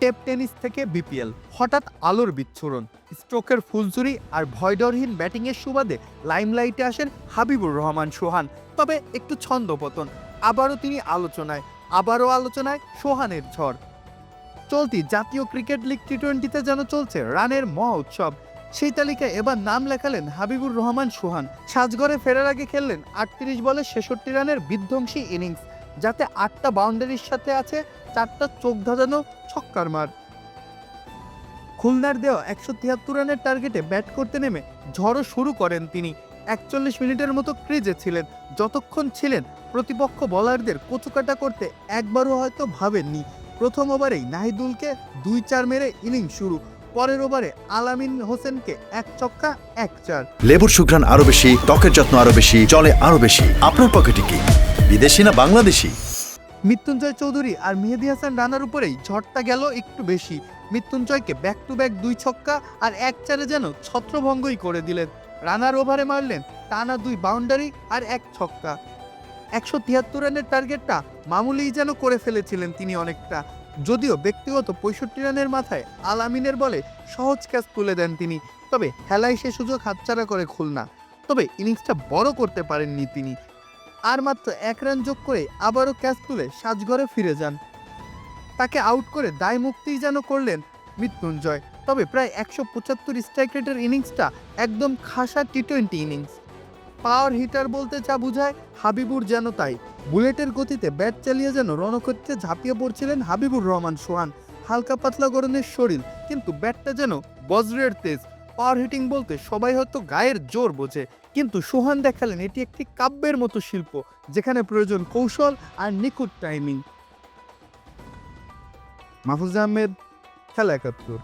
Tape tennis থেকে BPL. হঠাৎ আলোর বিচ্ছুরণ, স্ট্রোকের ফুলচুরি আর ভয়ডরহীন ব্যাটিংয়ের সুবাদে লাইমলাইটে আসেন হাবিবুর রহমান সোহান। তবে একটু ছন্দপতন আবারও তিনি আলোচনায়, আবারও আলোচনায় সোহানের ঝড়। চলতি জাতীয় ক্রিকেট লিগ টি টোয়েন্টিতে যেন চলছে রানের মহা উৎসব, সেই তালিকায় এবার নাম লেখালেন হাবিবুর রহমান সোহান। সাজঘরে ফেরার আগে খেললেন আটত্রিশ বলে ছেষট্টি রানের বিধ্বংসী ইনিংস। যাতে আটটা বাউন্ডারির সাথে আছে চারটা চোখ ধাঁধানো ছক্কার মার। খুলনার দেওয়া একশো তিয়াত্তর রানের টার্গেটে ব্যাট করতে নেমে ঝড়ও শুরু করেন তিনি। একচল্লিশ মিনিটের মতো ক্রিজে ছিলেন। যতক্ষণ ছিলেন, প্রতিপক্ষ বলারদের কচুকাটা করতে একবারও হয়তো ভাবেননি। প্রথম ওভারেই নাহিদুলকে দুই চার মেরে ইনিংস শুরু। পরের ওভারে আলামিন হোসেনকে এক চক্কা এক চার। লেবুর সুঘ্রাণ আরও বেশি, ত্বকের যত্ন আরও বেশি চলে আরও বেশি। আপনার পকেটে কি? বিদেশি না বাংলাদেশি? মৃত্যুঞ্জয় চৌধুরী আর মেহেদি হাসান রানার উপরেই ঝড়টা গেল একটু বেশি। মৃত্যুঞ্জয়কে ব্যাক টু ব্যাক দুই ছক্কা আর এক চারে যেন ছত্রভঙ্গই করে দিলেন। রানার ওভারে মারলেন টানা দুই বাউন্ডারি আর এক ছক্কা। একশো তিয়াত্তর রানের টার্গেটটা মামুলিই যেন করে ফেলেছিলেন তিনি অনেকটা। যদিও ব্যক্তিগত পঁয়ষট্টি রানের মাথায় আলামিনের বলে সহজ ক্যাচ তুলে দেন তিনি, তবে হেলায় সে সুযোগ হাতছাড়া করে খুলনা। তবে ইনিংসটা বড় করতে পারেননি তিনি। আর মাত্র এক রান যোগ করে আবারও ক্যাচ তুলে সাজঘরে ফিরে যান। তাকে আউট করে দায় মুক্তিই যেন করলেন মৃত্যুঞ্জয়। তবে প্রায় একশো পঁচাত্তর স্ট্রাইক রেটের ইনিংসটা একদম খাসা T twenty innings. Power hitter বলতে যা বুঝায়, হাবিবুর যেন তাই। বুলেটের গতিতে ব্যাট চালিয়ে যেন রণক্ষেত্রে ঝাঁপিয়ে পড়ছিলেন হাবিবুর রহমান সোহান। হালকা পাতলা গরনের শরীর, কিন্তু ব্যাটটা যেন বজ্রের তেজ। পাওয়ার হিটিং বলতে সবাই হয়তো গায়ের জোর বোঝে। কিন্তু সোহান দেখালেন এটি একটি কাব্যের মতো শিল্প, যেখানে প্রয়োজন কৌশল আর নিখুঁত টাইমিং মাহফুজ আহমেদ, খেলা একাত্তর।